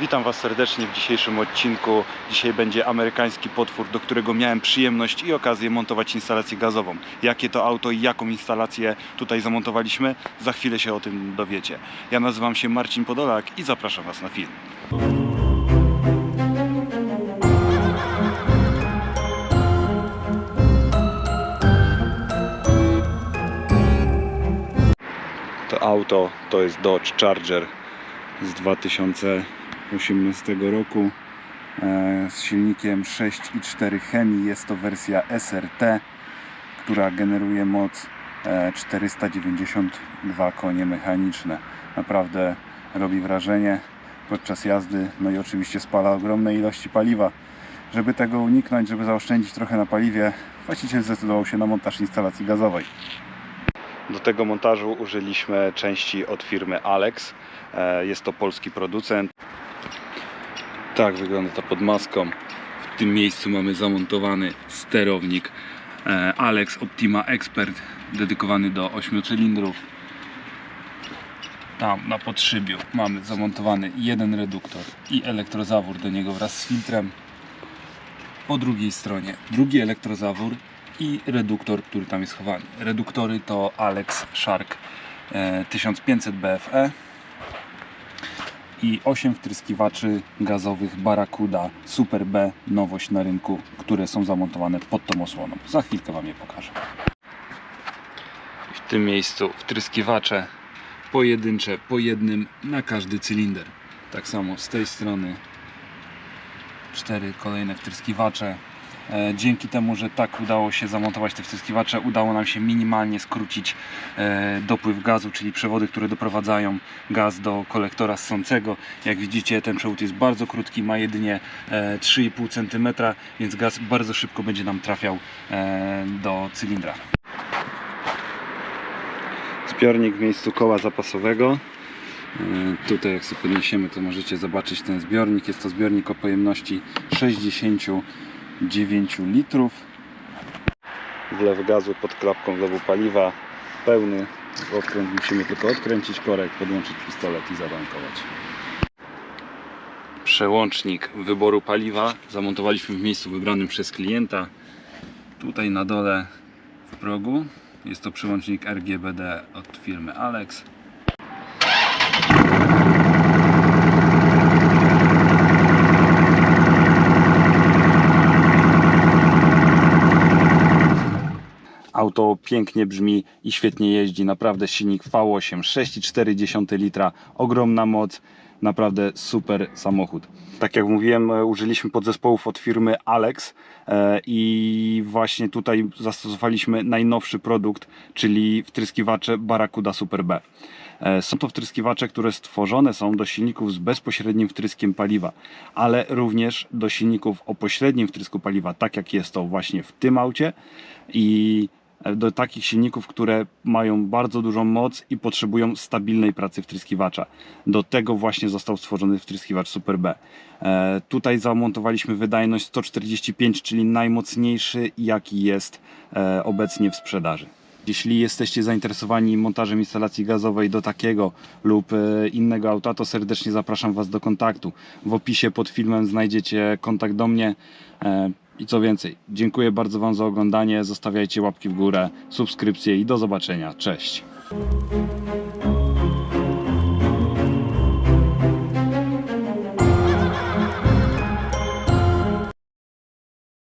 Witam Was serdecznie w dzisiejszym odcinku. Dzisiaj będzie amerykański potwór, do którego miałem przyjemność i okazję montować instalację gazową. Jakie to auto i jaką instalację tutaj zamontowaliśmy, za chwilę się o tym dowiecie. Ja nazywam się Marcin Podolak i zapraszam Was na film. To auto to jest Dodge Charger z 2018 roku e, z silnikiem 6,4 Hemi. Jest to wersja SRT, która generuje moc e, 492 konie mechaniczne. Naprawdę robi wrażenie podczas jazdy, no i oczywiście spala ogromne ilości paliwa. Żeby tego uniknąć, żeby zaoszczędzić trochę na paliwie, właściciel zdecydował się na montaż instalacji gazowej. Do tego montażu użyliśmy części od firmy Alex. E, Jest to polski producent. Tak wygląda to pod maską. W tym miejscu mamy zamontowany sterownik e, Alex Optima Expert dedykowany do 8 cylindrów. Tam na podszybiu mamy zamontowany jeden reduktor i elektrozawór do niego wraz z filtrem. Po drugiej stronie drugi elektrozawór i reduktor, który tam jest schowany. Reduktory to Alex Shark e, 1500 BFE i 8 wtryskiwaczy gazowych Barracuda Super B, nowość na rynku, które są zamontowane pod tą osłoną. Za chwilkę Wam je pokażę. W tym miejscu wtryskiwacze pojedyncze, po jednym na każdy cylinder. Tak samo z tej strony cztery kolejne wtryskiwacze. E, Dzięki temu, że tak udało się zamontować te wtryskiwacze, udało nam się minimalnie skrócić e, dopływ gazu, czyli przewody, które doprowadzają gaz do kolektora ssącego. Jak widzicie, ten przewód jest bardzo krótki, ma jedynie e, 3,5 cm, więc gaz bardzo szybko będzie nam trafiał e, do cylindra. Zbiornik w miejscu koła zapasowego. E, Tutaj jak sobie podniesiemy, to możecie zobaczyć ten zbiornik. Jest to zbiornik o pojemności 69 litrów. Wlew gazu pod klapką wlewu paliwa pełny. Okręt musimy tylko odkręcić korek, podłączyć pistolet i zatankować. Przełącznik wyboru paliwa zamontowaliśmy w miejscu wybranym przez klienta. Tutaj na dole w progu jest to przełącznik RGBD od firmy Alex. Auto pięknie brzmi i świetnie jeździ. Naprawdę silnik V8 6,4 litra, ogromna moc, naprawdę super samochód. Tak jak mówiłem, e, użyliśmy podzespołów od firmy Alex e, i właśnie tutaj zastosowaliśmy najnowszy produkt, czyli wtryskiwacze Barracuda Super B. E, Są to wtryskiwacze, które stworzone są do silników z bezpośrednim wtryskiem paliwa, ale również do silników o pośrednim wtrysku paliwa, tak jak jest to właśnie w tym aucie i do takich silników, które mają bardzo dużą moc i potrzebują stabilnej pracy wtryskiwacza. Do tego właśnie został stworzony wtryskiwacz Super B. E, tutaj zamontowaliśmy wydajność 145, czyli najmocniejszy jaki jest e, obecnie w sprzedaży. Jeśli jesteście zainteresowani montażem instalacji gazowej do takiego lub e, innego auta, to serdecznie zapraszam Was do kontaktu. W opisie pod filmem znajdziecie kontakt do mnie. E, I co więcej, dziękuję bardzo Wam za oglądanie. Zostawiajcie łapki w górę, subskrypcje i do zobaczenia. Cześć.